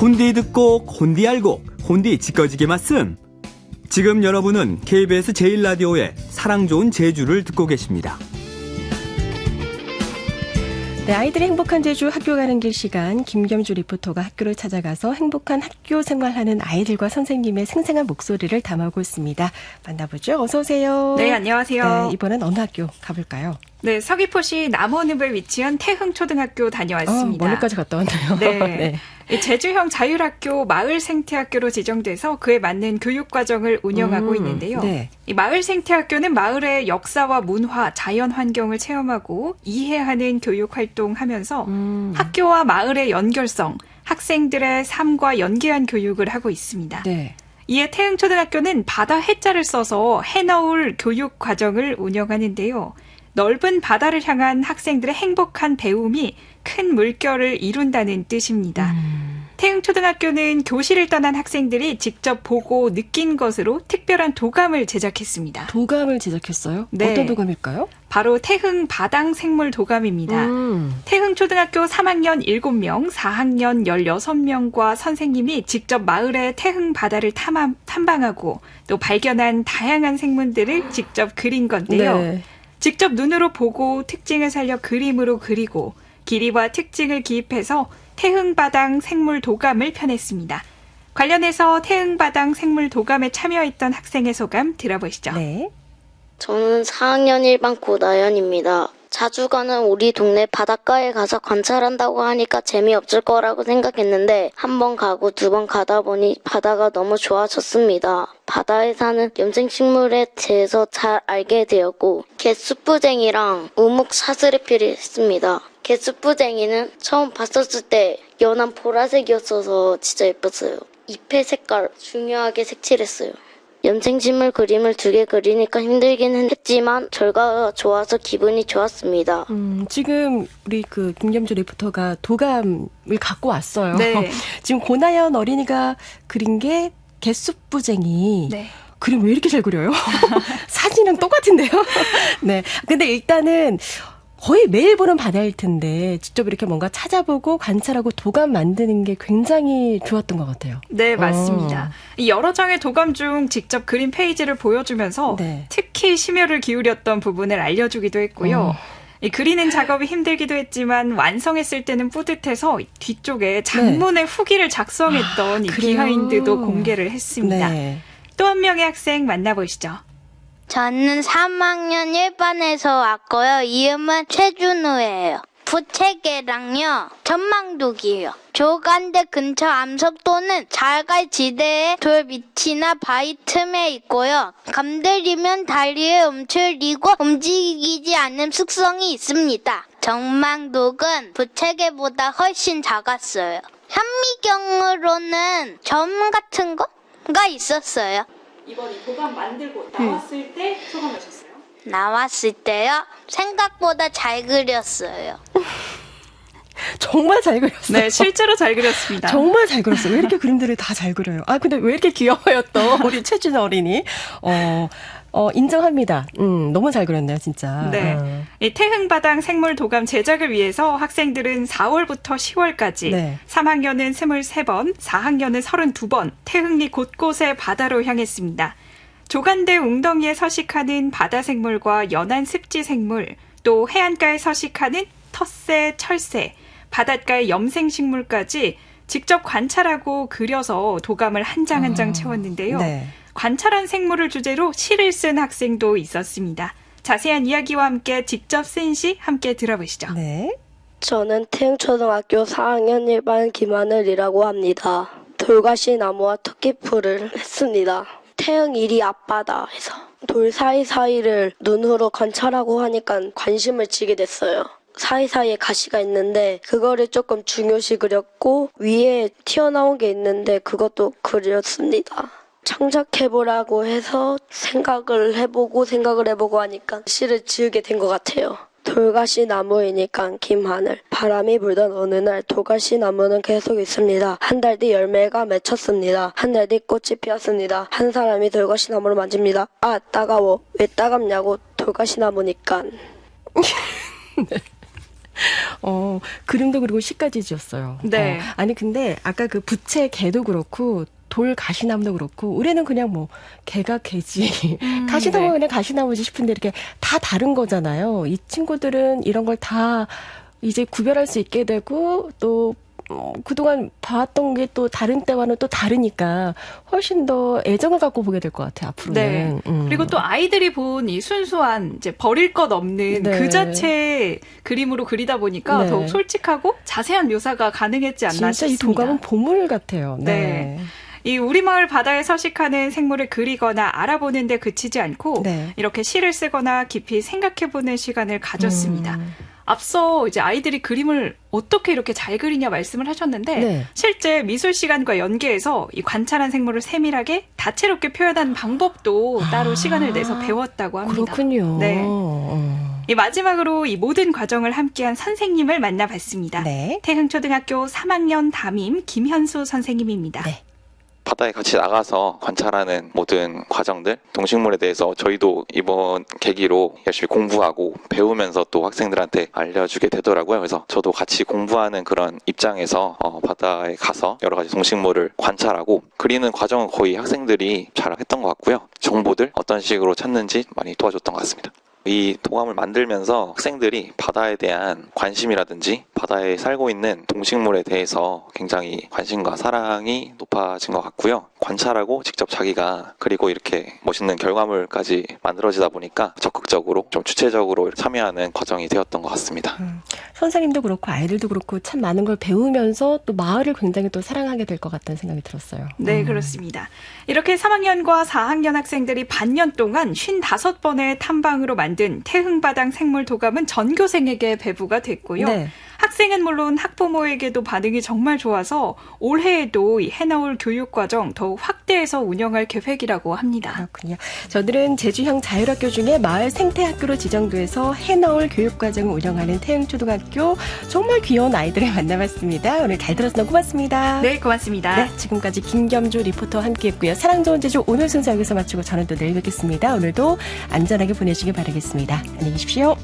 혼디 듣고 혼디 알고 혼디 지꺼지게 말씀. 지금 여러분은 KBS 제1라디오의 사랑 좋은 제주를 듣고 계십니다. 네, 아이들의 행복한 제주 학교 가는 길 시간 김겸주 리포터가 학교를 찾아가서 행복한 학교 생활하는 아이들과 선생님의 생생한 목소리를 담아오고 있습니다. 만나보죠. 어서 오세요. 네, 안녕하세요. 네, 이번엔 어느 학교 가볼까요? 네, 서귀포시 남원읍에 위치한 태흥초등학교 어, 다녀왔습니다. 멀리까지 갔다 왔네요. 네. 이 제주형 자율학교 마을 생태학교로 지정돼서 그에 맞는 교육 과정을 운영하고 음, 있는데요. 네. 이 마을 생태학교는 마을의 역사와 문화, 자연 환경을 체험하고 이해하는 교육 활동하면서 음, 학교와 마을의 연결성, 학생들의 삶과 연계한 교육을 하고 있습니다. 네. 이에 태흥초등학교는 바다 해자를 써서 해너울 교육 과정을 운영하는데요. 넓은 바다를 향한 학생들의 행복한 배움이 큰 물결을 이룬다는 뜻입니다. 음, 태흥초등학교는 교실을 떠난 학생들이 직접 보고 느낀 것으로 특별한 도감을 제작했습니다. 도감을 제작했어요? 네. 어떤 도감일까요? 바로 태흥 바당 생물 도감입니다. 음, 태흥 초등학교 3학년 7명, 4학년 16명과 선생님이 직접 마을의 태흥 바다를 탐함, 탐방하고 또 발견한 다양한 생물들을 직접 그린 건데요. 네. 직접 눈으로 보고 특징을 살려 그림으로 그리고 길이와 특징을 기입해서 태흥바당 생물 도감을 펴냈습니다. 관련해서 태흥바당 생물 도감에 참여했던 학생의 소감 들어보시죠. 네. 저는 4학년 1반 고다연입니다. 자주 가는 우리 동네 바닷가에 가서 관찰한다고 하니까 재미없을 거라고 생각했는데 한 번 가고 두 번 가다 보니 바다가 너무 좋아졌습니다. 바다에 사는 염생식물에 대해서 잘 알게 되었고 개수뿌쟁이랑 우묵 사슬리피를 했습니다. 개수뿌쟁이는 처음 봤었을 때 연한 보라색이었어서 진짜 예뻤어요. 잎의 색깔 중요하게 색칠했어요. 염생식물 그림을 두 개 그리니까 힘들기는 했지만 결과가 좋아서 기분이 좋았습니다. 음, 지금 우리 그 김겸주 리포터가 도감을 갖고 왔어요. 네. 지금 고나연 어린이가 그린 게 개수뿌쟁이. 네. 그림 왜 이렇게 잘 그려요? 사진은 똑같은데요? 네. 근데 일단은 거의 매일 보는 바다일 텐데 직접 이렇게 뭔가 찾아보고 관찰하고 도감 만드는 게 굉장히 좋았던 것 같아요. 네, 맞습니다. 이 여러 장의 도감 중 직접 그림 페이지를 보여주면서 네. 특히 심혈을 기울였던 부분을 알려주기도 했고요. 어. 이 그리는 작업이 힘들기도 했지만 완성했을 때는 뿌듯해서 뒤쪽에 장문의 후기를 작성했던 이 네. 아, 그래요? 비하인드도 공개를 했습니다. 네. 또한 명의 학생 만나보시죠. 저는 3학년 1반에서 왔고요. 이름은 최준우예요. 부채개랑요, 전망독이에요. 조간대 근처 암석도는 잘갈 지대의 돌 밑이나 바위 틈에 있고요. 감들이면 다리에 움츠리고 움직이지 않는 습성이 있습니다. 전망독은 부채개보다 훨씬 작았어요. 현미경으로는 점 같은 거가 있었어요. 이번 이 도감 만들고 나왔을 때 소감하셨어요? 나왔을 때요? 생각보다 잘 그렸어요. 정말 잘 그렸어요. 네, 실제로 잘 그렸습니다. 정말 잘 그렸어요. 왜 이렇게 그림들을 다 잘 그려요? 아, 근데 왜 이렇게 귀여워요, 또, 우리 최준 어린이. 어, 어, 인정합니다. 음, 너무 잘 그렸네요, 진짜. 네. 어. 이 태흥바당 생물 도감 제작을 위해서 학생들은 4월부터 10월까지 네. 3학년은 23번, 4학년은 32번 태흥리 곳곳에 바다로 향했습니다. 조간대 웅덩이에 서식하는 바다 생물과 연안 습지 생물, 또 해안가에 서식하는 텃새, 철새, 바닷가의 염생 식물까지 직접 관찰하고 그려서 도감을 한 장 한장 어, 채웠는데요. 네. 관찰한 생물을 주제로 시를 쓴 학생도 있었습니다. 자세한 이야기와 함께 직접 쓴 시 함께 들어보시죠. 네. 저는 태흥초등학교 4학년 1반 김하늘이라고 합니다. 돌가시 나무와 토끼풀을 했습니다. 태흥 일이 앞바다 해서 돌 사이사이를 눈으로 관찰하고 하니까 관심을 지게 됐어요. 사이사이에 가시가 있는데 그거를 조금 중요시 그렸고 위에 튀어나온 게 있는데 그것도 그렸습니다. 창작해보라고 해서 생각을 해보고 생각을 해보고 하니까 시를 지으게 된 것 같아요. 돌가시 나무이니까 김하늘. 바람이 불던 어느 날 돌가시 나무는 계속 있습니다. 한 달 뒤 열매가 맺혔습니다. 한 달 뒤 꽃이 피었습니다. 한 사람이 돌가시 나무를 만집니다. 아 따가워. 왜 따갑냐고 돌가시 나무니까. 어, 그림도 그리고 시까지 지었어요. 네. 어, 아니, 근데 아까 그 부채 개도 그렇고, 돌 가시나무도 그렇고, 우리는 그냥 뭐, 개가 개지. 음, 가시나무가 네. 그냥 가시나무지 싶은데 이렇게 다 다른 거잖아요. 이 친구들은 이런 걸 다 이제 구별할 수 있게 되고, 또, 어, 그동안 봐왔던 게 또 다른 때와는 또 다르니까 훨씬 더 애정을 갖고 보게 될 것 같아요, 앞으로는. 네. 음. 그리고 또 아이들이 본 이 순수한 이제 버릴 것 없는 네. 그 자체의 그림으로 그리다 보니까 네. 더욱 솔직하고 자세한 묘사가 가능했지 않나 진짜 이 싶습니다. 도감은 보물 같아요. 네. 네. 이 우리 마을 바다에 서식하는 생물을 그리거나 알아보는 데 그치지 않고 네. 이렇게 시를 쓰거나 깊이 생각해보는 시간을 가졌습니다. 음. 앞서 이제 아이들이 그림을 어떻게 이렇게 잘 그리냐 말씀을 하셨는데 네. 실제 미술 시간과 연계해서 이 관찰한 생물을 세밀하게 다채롭게 표현하는 방법도 따로 아, 시간을 내서 배웠다고 합니다. 그렇군요. 네. 어. 이 마지막으로 이 모든 과정을 함께한 선생님을 만나봤습니다. 네. 태흥초등학교 3학년 담임 김현수 선생님입니다. 네. 바다에 같이 나가서 관찰하는 모든 과정들, 동식물에 대해서 저희도 이번 계기로 열심히 공부하고 배우면서 또 학생들한테 알려주게 되더라고요. 그래서 저도 같이 공부하는 그런 입장에서 어, 바다에 가서 여러 가지 동식물을 관찰하고 그리는 과정은 거의 학생들이 잘 했던 것 같고요. 정보들 어떤 식으로 찾는지 많이 도와줬던 것 같습니다. 이 도감을 만들면서 학생들이 바다에 대한 관심이라든지 바다에 살고 있는 동식물에 대해서 굉장히 관심과 사랑이 높아진 것 같고요. 관찰하고 직접 자기가 그리고 이렇게 멋있는 결과물까지 만들어지다 보니까 적극적으로 좀 주체적으로 참여하는 과정이 되었던 것 같습니다. 선생님도 그렇고 아이들도 그렇고 참 많은 걸 배우면서 또 마을을 굉장히 또 사랑하게 될 것 같다는 생각이 들었어요. 네, 음. 그렇습니다. 이렇게 3학년과 4학년 학생들이 반년 동안 55번의 탐방으로 만든 태흥바당 생물 도감은 전교생에게 배부가 됐고요. 네. 학생은 물론 학부모에게도 반응이 정말 좋아서 올해에도 이 해나올 교육과정 더욱 확대해서 운영할 계획이라고 합니다. 그렇군요. 저들은 제주형 자율학교 중에 마을 생태학교로 지정돼서 해너울 교육과정을 운영하는 태흥초등학교 정말 귀여운 아이들을 만나봤습니다. 오늘 잘 들었습니다. 고맙습니다. 네, 고맙습니다. 네, 지금까지 김겸주 리포터와 함께했고요. 사랑 좋은 제주 오늘 순서 여기서 마치고 저는 또 내일 뵙겠습니다. 오늘도 안전하게 보내시길 바라겠습니다. 안녕히 계십시오.